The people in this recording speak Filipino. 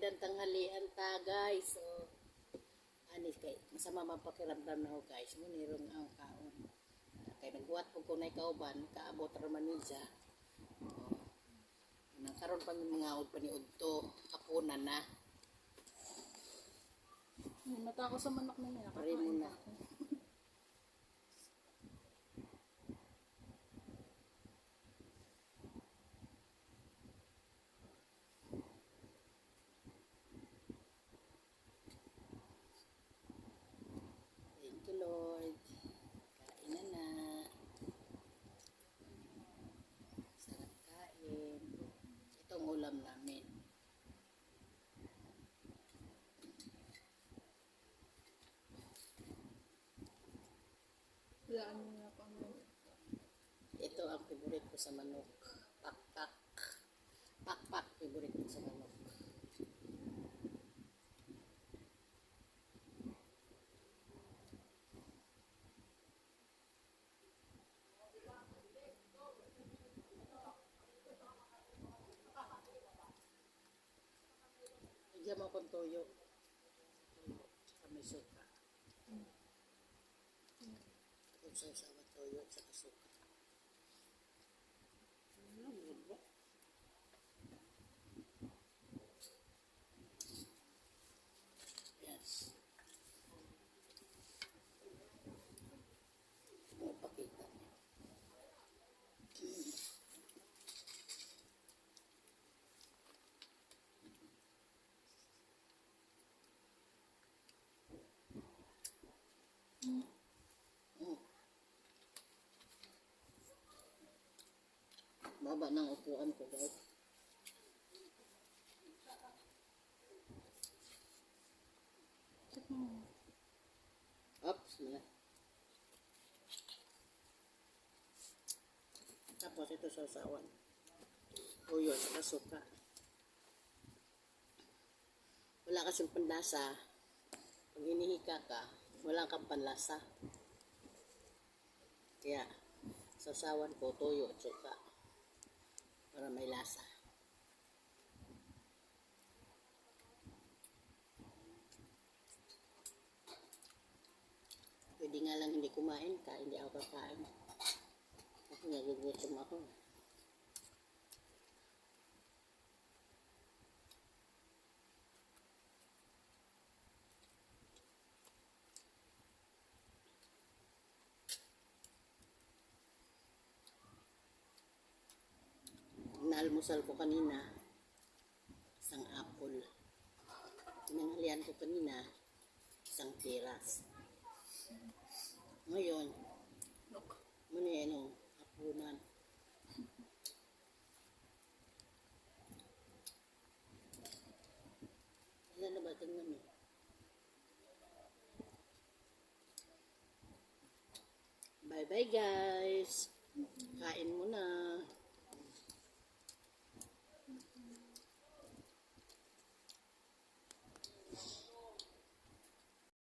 Magandang tanghalian ta guys. So, ani kay masama man pakiramdam na ho guys. Munirong ang kaon. Kay nagbuhat po ko na kauban, kaabot raman ni siya. Oh. Nang karon pa mga ud pa ni udto, apuna na. Mata ko sa manok na yun. Pare mo na. Walaan mo na pa. Ito ang favorite ko sa manok. Pakpak. Pakpak, favorite ko sa manok. Bigyan mo akong. Toyo. Saka may suka. Kung sa Baba ng upuan ko guys. Oops, mala. Tapos ito sa usawan. Uyo, saka suka. Wala kasing panlasa. Pag hinihika ka, wala kang panlasa. Kaya, sa usawan ko, tuyo at suka. May lasa. Pwede nga lang hindi kumain ka, hindi ako kakain. Kasi nagugutom ako. Naalmusal ko kanina, isang apple. Tinanghalian ko kanina, isang tiras. Ngayon, muna yan ang hapunan. Ilan na ba? Tingnan mo. Bye-bye guys.